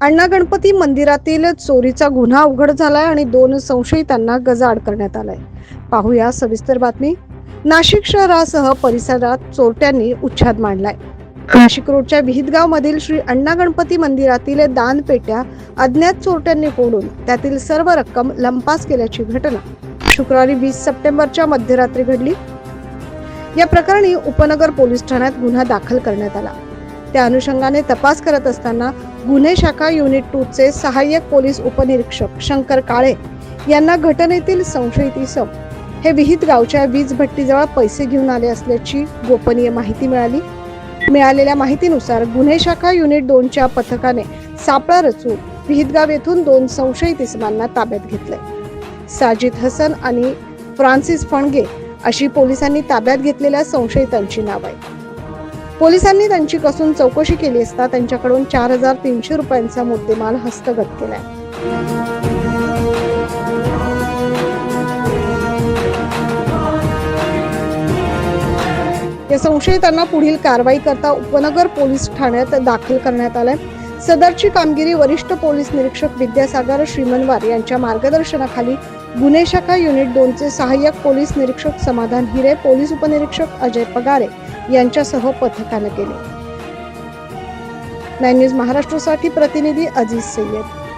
अण्णा गणपती मंदिरातील चोरीचा गुन्हा उघड झालाय आणि दोन संशयितांना गजाआड करण्यात आलाय. पाहूया सविस्तर बातमी. नाशिक शहरासह परिसरात चोरट्यांनी उच्छाद मांडलाय. नाशिक रोडच्या विहितगाव मधील श्री अण्णा गणपती मंदिरातील दानपेट्या अज्ञात चोरट्यांनी फोडून त्यातील सर्व रक्कम लंपास केल्याची घटना शुक्रवारी वीस सप्टेंबरच्या मध्यरात्री घडली. या प्रकरणी उपनगर पोलीस ठाण्यात गुन्हा दाखल करण्यात आला. त्या अनुषंगाने तपास करत असताना गुन्हे शाखा युनिट टू चे सहाय्यक पोलीस उपनिरीक्षक शंकर काळे यांना घटनेतील संशयित इसम हे विहित गावच्या वीज भट्टीजवळ पैसे घेऊन आले असल्याची गोपनीय माहिती मिळाली. मिळालेल्या माहितीनुसार गुन्हे शाखा युनिट दोनच्या पथकाने सापळा रचून विहितगाव येथून दोन संशयित इसमांना ताब्यात घेतले. साजिद हसन आणि फ्रान्सिस फणगे अशी पोलिसांनी ताब्यात घेतलेल्या संशयितांची नाव आहे पोलिसांनी त्यांची कसून चौकशी केली असता त्यांच्याकडून चार हजार तीनशे रुपयांचा मुद्देमाल हस्तगत केलाय या संशयितांना पुढील कारवाई करता उपनगर पोलीस ठाण्यात दाखल करण्यात आलंय. सदरची कामगिरी वरिष्ठ पोलीस निरीक्षक विद्यासागर श्रीमनवार यांच्या मार्गदर्शनाखाली गुन्हे शाखा युनिट दोनचे सहाय्यक पोलीस निरीक्षक समाधान हिरे पोलीस उपनिरीक्षक अजय पगारे यांच्यासह पथकानं केले. नाईन न्यूज महाराष्ट्रासाठी प्रतिनिधी अजिज सय्यद.